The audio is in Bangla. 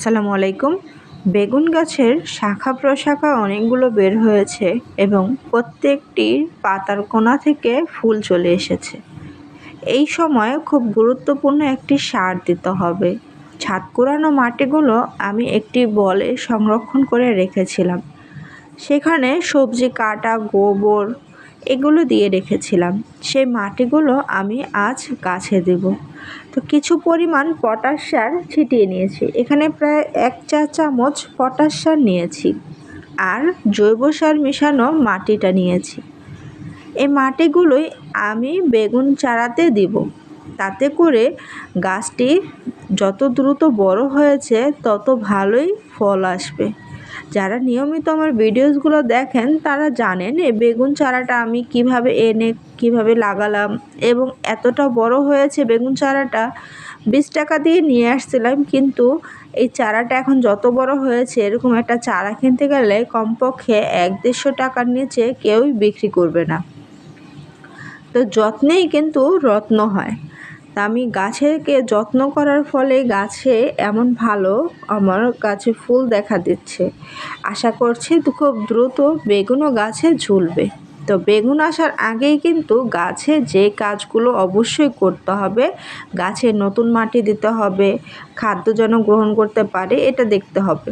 আসসালামু আলাইকুম। বেগুন গাছের শাখা প্রশাখা অনেকগুলো বের হয়েছে এবং প্রত্যেকটির পাতার কোনা থেকে ফুল চলে এসেছে। এই সময় খুব গুরুত্বপূর্ণ একটি সার দিতে হবে। ছাদ কুড়ানো মাটিগুলো আমি একটি বলে সংরক্ষণ করে রেখেছিলাম। সেখানে সবজি কাটা, গোবর এগুলো দিয়ে রেখেছিলাম। সেই মাটিগুলো আমি আজ গাছে দেব। তো কিছু পরিমাণ পটাশ সার ছিটিয়ে নিয়েছি। এখানে প্রায় এক চা চামচ পটাশ সার নিয়েছি আর জৈব সার মেশানো মাটিটা নিয়েছি। এই মাটিগুলোই আমি বেগুন চারাতে দিব। তাতে করে গাছটি যত দ্রুত বড় হয়েছে তত ভালোই ফল আসবে। যারা নিয়মিত আমার ভিডিওসগুলো দেখেন, তারা জানেন এই বেগুন চারাটা আমি কীভাবে এনে, কীভাবে লাগালাম এবং এতটা বড় হয়েছে বেগুন চারাটা। বিশ টাকা দিয়ে নিয়ে আসছিলাম, কিন্তু এই চারাটা এখন যত বড় হয়েছে, এরকম একটা চারা কিনতে গেলে কমপক্ষে এক দেড়শো টাকার নিচে কেউই বিক্রি করবে না। তো যত্নেই কিন্তু রত্ন হয়। তা আমি গাছেকে যত্ন করার ফলে গাছে এমন ভালো আমার গাছে ফুল দেখা দিচ্ছে। আশা করছি খুব দ্রুত বেগুনও গাছে ঝুলবে। তো বেগুন আসার আগেই কিন্তু গাছে যে কাজগুলো অবশ্যই করতে হবে, গাছে নতুন মাটি দিতে হবে, খাদ্য যেন গ্রহণ করতে পারে, এটা দেখতে হবে।